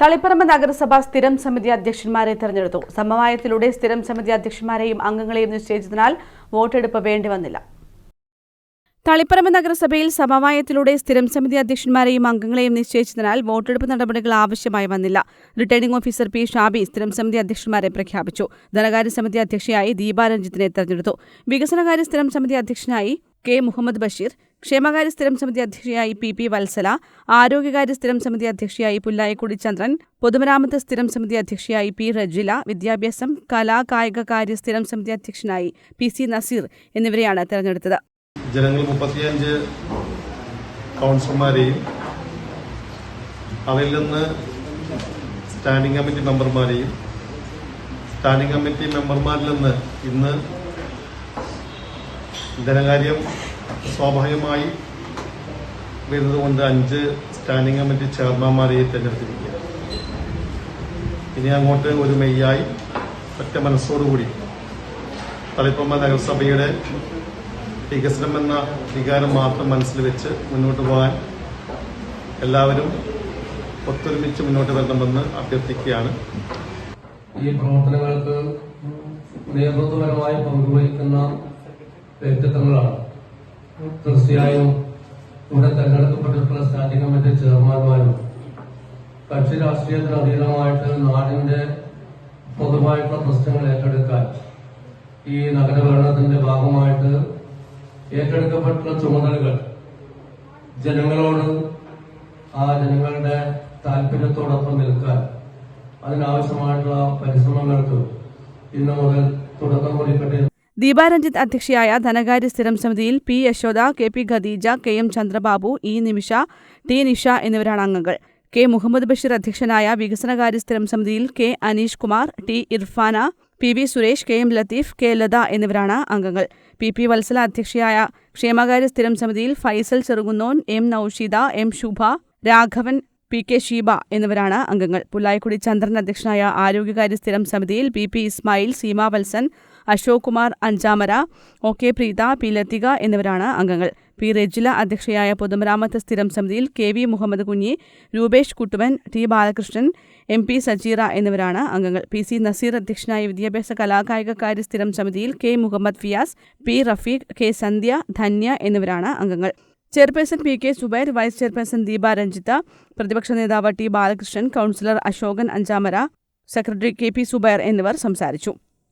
തളിപ്പറമ്പ് നഗരസഭ സ്ഥിരം സമിതി അധ്യക്ഷന്മാരെ തെരഞ്ഞെടുത്തു. സമവായത്തിലൂടെ സ്ഥിരം സമിതി അധ്യക്ഷന്മാരെയും അംഗങ്ങളെയും നിശ്ചയിച്ചതിനാൽ വോട്ടെടുപ്പ് വേണ്ടി വന്നില്ല. തളിപ്പറമ്പ് നഗരസഭയിൽ സമവായത്തിലൂടെ സ്ഥിരം സമിതി അധ്യക്ഷന്മാരെയും അംഗങ്ങളെയും നിശ്ചയിച്ചതിനാൽ വോട്ടെടുപ്പ് നടപടികൾ ആവശ്യമായി വന്നില്ല. Returning officer P. ഷാബി സ്ഥിരം സമിതി അധ്യക്ഷന്മാരെ പ്രഖ്യാപിച്ചു. ധനകാര്യ സമിതി അധ്യക്ഷയായി ദീപാരഞ്ജിത്തിനെ തെരഞ്ഞെടുത്തു. വികസനകാര്യ സ്ഥിരം സമിതി അധ്യക്ഷനായി കെ. മുഹമ്മദ് ബഷീർ ക്ഷേമകാര്യ സ്ഥിരം സമിതി അധ്യക്ഷയായി പി പി വത്സല ആരോഗ്യകാര്യ സ്ഥിരം സമിതി അധ്യക്ഷയായി പുല്ലായക്കുടി ചന്ദ്രൻ പൊതുമരാമത്ത് സ്ഥിരം സമിതി അധ്യക്ഷയായി പി റജില വിദ്യാഭ്യാസം കലാ കായിക കാര്യ സ്ഥിരം സമിതി അധ്യക്ഷനായി പി സി നസീർ എന്നിവരെയാണ് തെരഞ്ഞെടുത്തത്. ജനങ്ങൾ അവരിൽ നിന്ന് സ്റ്റാൻഡിംഗ് കമ്മിറ്റി മെമ്പർമാരെയും സ്റ്റാൻഡിംഗ് കമ്മിറ്റി മെമ്പർമാരിൽ നിന്ന് ഇന്ന് ധനകാര്യം സ്വാഭാവികമായി വരുന്നതുകൊണ്ട് അഞ്ച് സ്റ്റാൻഡിംഗ് കമ്മിറ്റി ചെയർമാൻമാരെ തിരഞ്ഞെടുത്തിരിക്കുക ഇനി അങ്ങോട്ട് ഒരു മെയ്യായി ഒറ്റ മനസ്സോടുകൂടി തളിപ്പമ്മ നഗരസഭയുടെ വികസനം എന്ന വികാരം മാത്രം മനസ്സിൽ വെച്ച് മുന്നോട്ട് പോകാൻ എല്ലാവരും ഒത്തൊരുമിച്ച് മുന്നോട്ട് വരണമെന്ന് അഭ്യർത്ഥിക്കുകയാണ്. ഈ പ്രവർത്തനങ്ങൾക്ക് നേതൃത്വപരമായി പങ്കുവഹിക്കുന്ന വ്യക്തിത്വങ്ങളാണ് തീർച്ചയായും ഇവിടെ തെരഞ്ഞെടുക്കപ്പെട്ടിട്ടുള്ള സ്റ്റാൻഡിംഗ് കമ്മിറ്റി ചെയർമാൻമാരും കക്ഷി രാഷ്ട്രീയത്തിന് അതീതമായിട്ട് നാടിന്റെ പൊതുവായിട്ടുള്ള പ്രശ്നങ്ങൾ ഏറ്റെടുക്കാൻ ഈ നഗരഭരണത്തിന്റെ ഭാഗമായിട്ട് ഏറ്റെടുക്കപ്പെട്ടുള്ള ചുമതലകൾ ജനങ്ങളോട് ആ ജനങ്ങളുടെ താല്പര്യത്തോടൊപ്പം നിൽക്കാൻ അതിനാവശ്യമായിട്ടുള്ള പരിശ്രമങ്ങൾക്ക് ഇന്നു മുതൽ തുടക്കം കുറിക്കട്ടെ. ദീപാരഞ്ജിത്ത് അധ്യക്ഷയായ ധനകാര്യ സ്ഥിരം സമിതിയിൽ P Yashoda K P Khadeeja K M Chandrababu E Nimisha T Nisha എന്നിവരാണ് അംഗങ്ങൾ. കെ മുഹമ്മദ് ബഷീർ അധ്യക്ഷനായ വികസനകാര്യ സ്ഥിരം സമിതിയിൽ K Aneesh Kumar T Irfana P V Suresh K M Latheef K Latha എന്നിവരാണ് അംഗങ്ങൾ. പി പി വത്സല അധ്യക്ഷയായ ക്ഷേമകാര്യ സ്ഥിരം സമിതിയിൽ Faisal Cherukunnon M Naushida M Shubha Raghavan P K Sheeba എന്നിവരാണ് അംഗങ്ങൾ. പുല്ലായിക്കുടി ചന്ദ്രൻ അധ്യക്ഷനായ ആരോഗ്യകാര്യ സ്ഥിരം സമിതിയിൽ P P Ismail Seema Valsan Ashok Kumar Anchamara O. K. Preetha P. Lathika എന്നിവരാണ് അംഗങ്ങൾ. പി. റെജില അധ്യക്ഷയായ പൊതുമരാമത്ത് സ്ഥിരം സമിതിയിൽ K. V. Muhammad Kunhi Rupesh Kuttuvan T. Balakrishnan M. P. Sajeera എന്നിവരാണ് അംഗങ്ങൾ. പി. സി. നസീർ അധ്യക്ഷനായ വിദ്യാഭ്യാസ കലാകായിക കാര്യ സ്ഥിരം സമിതിയിൽ K. Muhammad Fiyas P. Rafeeq K. Sandhya Dhanya എന്നിവരാണ് അംഗങ്ങൾ. Chairperson P. K. Subair vice chairperson Deepa Ranjitha പ്രതിപക്ഷ നേതാവ് T. Balakrishnan councillor Ashokan Anchamara secretary K. P. Subair എന്നിവർ സംസാരിച്ചു.